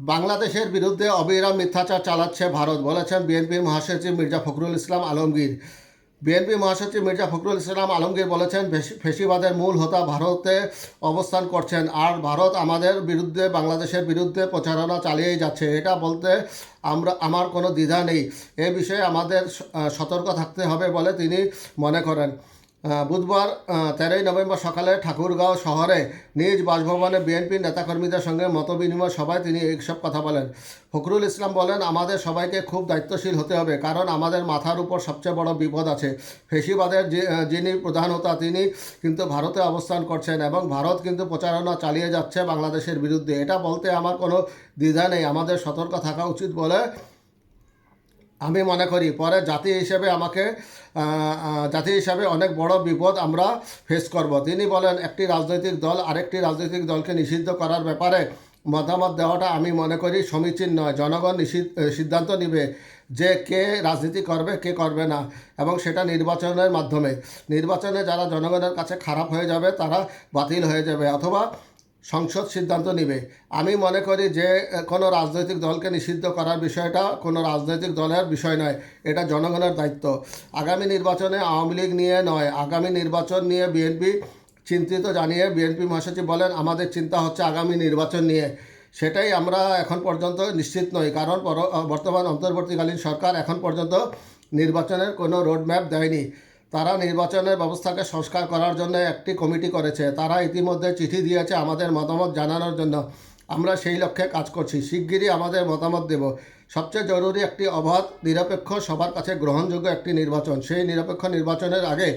বাংলাদেশের বিরুদ্ধে অবিরাম মিথ্যাচার চালাচ্ছে ভারত, বলেছেন বিএনপির মহাসচিব মির্জা ফখরুল ইসলাম আলমগীর। বিএনপি মহাসচিব মির্জা ফখরুল ইসলাম আলমগীর বলেছেন, ফেসি- ফেসিবাদের মূল হোতা ভারতে অবস্থান করছেন, আর ভারত আমাদের বিরুদ্ধে, বাংলাদেশের বিরুদ্ধে প্রচারণা চালিয়েই যাচ্ছে। এটা বলতে আমরা, আমার কোনো দ্বিধা নেই। এ বিষয়ে আমাদের সতর্ক থাকতে হবে বলে তিনি মনে করেন। বুধবার তেরোই নভেম্বর সকালে ঠাকুরগাঁও শহরে নিজ বাসভবনে বিএনপি নেতাকর্মীদের সঙ্গে মতবিনিময় সভায় তিনি এইসব কথা বলেন। ফখরুল ইসলাম বলেন, আমাদের সবাইকে খুব দায়িত্বশীল হতে হবে, কারণ আমাদের মাথার উপর সবচেয়ে বড় বিপদ আছে। ফেসিবাদের যিনি প্রধান হোতা তিনি কিন্তু ভারতে অবস্থান করছেন এবং ভারত কিন্তু প্রচারণা চালিয়ে যাচ্ছে বাংলাদেশের বিরুদ্ধে। এটা বলতে আমার কোনো দ্বিধা নেই। আমাদের সতর্ক থাকা উচিত বলে আমি মনে করি, পরে জাতি হিসেবে আমাকে জাতি হিসাবে অনেক বড় বিপদ আমরা ফেস করব। তিনি বলেন, একটি রাজনৈতিক দল আরেকটি রাজনৈতিক দলকে নিষিদ্ধ করার ব্যাপারে মতামত দেওয়াটা আমি মনে করি সমীচীন নয়। জনগণ সিদ্ধান্ত নিবে যে কে রাজনীতি করবে, কে করবে না, এবং সেটা নির্বাচনের মাধ্যমে। নির্বাচনে যারা জনগণের কাছে খারাপ হয়ে যাবে, তারা বাতিল হয়ে যাবে, অথবা সংসদ সিদ্ধান্ত নেবে। আমি মনে করি যে, কোনো রাজনৈতিক দলকে নিষিদ্ধ করার বিষয়টা কোনো রাজনৈতিক দলের বিষয় নয়, এটা জনগণের দায়িত্ব। আগামী নির্বাচনে আওয়ামী লীগ নিয়ে নয়, আগামী নির্বাচন নিয়ে বিএনপি চিন্তিত জানিয়ে বিএনপি মহাসচিব বলেন, আমাদের চিন্তা হচ্ছে আগামী নির্বাচন নিয়ে। সেটাই আমরা এখন পর্যন্ত নিশ্চিত নই, কারণ বর্তমান অন্তর্বর্তীকালীন সরকার এখন পর্যন্ত নির্বাচনের কোনো রোডম্যাপ দেয়নি। তারা নির্বাচনের ব্যবস্থাকে সংস্কার করার জন্য একটি কমিটি করেছে। তারা ইতিমধ্যে চিঠি দিয়েছে আমাদের মতামত জানানোর জন্য। আমরা সেই লক্ষ্যে কাজ করছি। শিগগিরই আমাদের মতামত দেব। সবচেয়ে জরুরি একটি অবাধ, নিরপেক্ষ, সবার কাছে গ্রহণযোগ্য একটি নির্বাচন। সেই নিরপেক্ষ নির্বাচনের আগে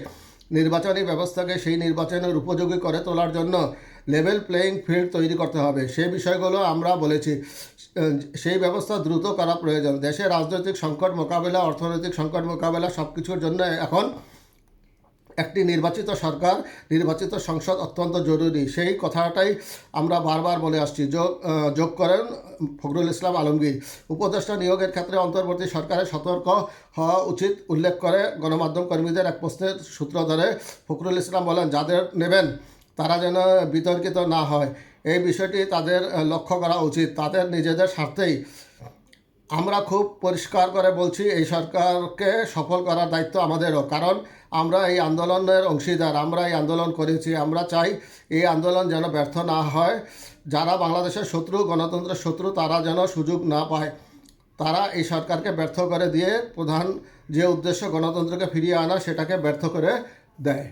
নির্বাচনী ব্যবস্থাকে সেই নির্বাচনের উপযোগী করে তোলার জন্য লেভেল প্লেয়িং ফিল্ড তৈরি করতে হবে। সেই বিষয়গুলো আমরা বলেছি। সেই ব্যবস্থা দ্রুত করা প্রয়োজন। দেশে রাজনৈতিক সংকট মোকাবেলা, অর্থনৈতিক সংকট মোকাবেলা সব কিছুর জন্য এখন একটি নির্বাচিত সরকার, নির্বাচিত সংসদ অত্যন্ত জরুরি। সেই কথাটাই আমরা বারবার বলে আসছি। যোগ যোগ করেন ফখরুল ইসলাম আলমগীর। উপদেষ্টা নিয়োগের ক্ষেত্রে অন্তর্বর্তী সরকারের সতর্ক হওয়া উচিত, উল্লেখ করে গণমাধ্যম কর্মীদের এক প্রশ্নের সূত্র ধরে ফখরুল ইসলাম বলেন, যাদের নেবেন, তারা যেন বিতর্কিত না হয়। এই বিষয়টি তাদের লক্ষ্য করা উচিত। তাদের নিজেদের স্বার্থেই আমরা খুব পরিষ্কার করে বলছি, এই সরকারকে সফল করার দায়িত্ব আমাদেরও। কারণ আমরা এই আন্দোলনের অংশীদার, আমরা এই আন্দোলন করেছি। আমরা চাই এই আন্দোলন যেন ব্যর্থ না হয়। যারা বাংলাদেশের শত্রু, গণতন্ত্রের শত্রু, তারা যেন সুযোগ না পায়। তারা এই সরকারকে ব্যর্থ করে দিয়ে প্রধান যে উদ্দেশ্য গণতন্ত্রকে ফিরিয়ে আনা সেটাকে ব্যর্থ করে দেয়।